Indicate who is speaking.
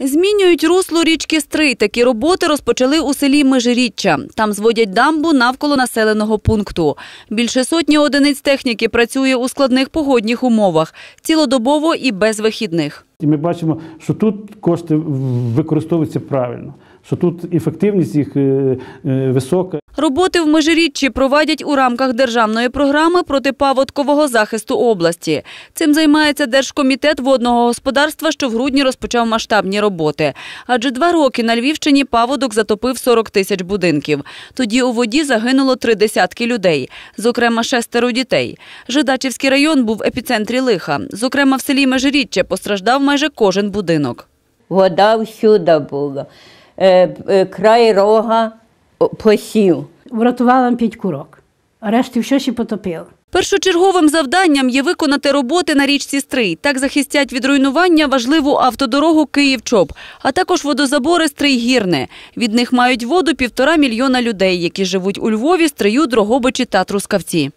Speaker 1: Змінюють русло річки Стрий. Такі роботи розпочали у селі Межиріччя. Там зводять дамбу навколо населеного пункту. Більше сотні одиниць техніки працює у складних погодних умовах, цілодобово і без вихідних.
Speaker 2: Ми бачимо, що тут кошти використовуються правильно, що тут ефективність їх е, е, висока.
Speaker 1: Роботи в Межиріччі проводять у рамках державної програми протипаводкового захисту області. Цим займається Держкомітет водного господарства, що в грудні розпочав масштабні роботи. Адже два роки на Львівщині паводок затопив 40 тисяч будинків. Тоді у воді загинуло три десятки людей, зокрема шестеро дітей. Жидачівський район був в епіцентрі лиха. Зокрема, в селі Межиріччя постраждав майже кожен будинок.
Speaker 3: Вода всюди була. Е, е, край рога посів.
Speaker 4: Врятувала п'ять курок, а решті все ще потопило.
Speaker 1: Першочерговим завданням є виконати роботи на річці Стрий. Так захистять від руйнування важливу автодорогу Київ-Чоп, а також водозабори Стрий-Гірне. Від них мають воду півтора мільйона людей, які живуть у Львові, Стрию, Дрогобичі та Трускавці.